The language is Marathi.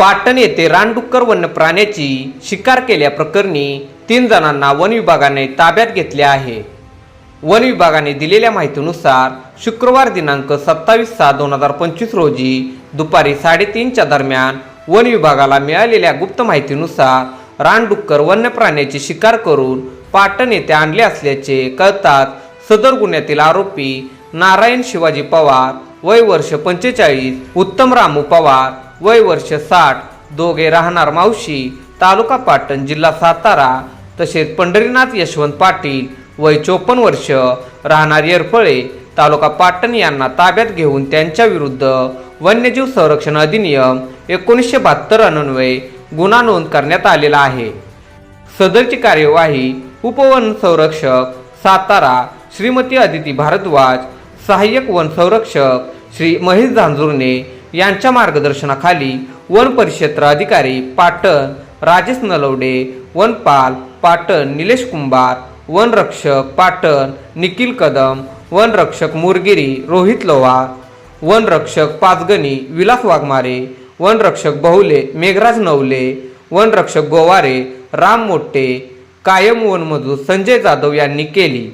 पाटण येथे रानडुक्कर वन्य प्राण्याची शिकार केल्याप्रकरणी तीन जणांना वन विभागाने ताब्यात घेतले आहे. वन विभागाने दिलेल्या माहितीनुसार शुक्रवार दिनांक सत्तावीस सहा दोन हजार पंचवीस रोजी दुपारी साडेतीनच्या दरम्यान वन विभागाला मिळालेल्या गुप्त माहितीनुसार रानडुक्कर वन्य प्राण्याची शिकार करून पाटण येथे आणले असल्याचे कळतात सदर गुन्ह्यातील आरोपी नारायण शिवाजी पवार वय वर्ष पंचेचाळीस उत्तम रामू पवार वय वर्ष साठ. दोघे राहणार मावशी. तालुका पाटण जिल्हा सातारा. तसेच पंढरीनाथ यशवंत पाटील. वय चोपन्न वर्ष. राहणार येरफळे. तालुका पाटण यांना ताब्यात घेऊन त्यांच्या विरुद्ध वन्यजीव संरक्षण अधिनियम एकोणीसशे बहात्तर अन्वये गुन्हा नोंद करण्यात आलेला आहे. सदरची कार्यवाही उपवन संरक्षक सातारा श्रीमती अदिती भारद्वाज सहाय्यक वन संरक्षक श्री महेश झांजुर्णे यांच्या मार्गदर्शनाखाली वन परिक्षेत्र अधिकारी पाटण राजेश नलवडे वनपाल पाटण निलेश कुंभार वनरक्षक पाटण निखिल कदम वनरक्षक मुरगिरी रोहित लोहार वनरक्षक पाचगणी विलास वाघमारे वनरक्षक बहुले मेघराज नवले वनरक्षक गोवारे राम मोट्टे कायम वनमजूर संजय जाधव यांनी केली.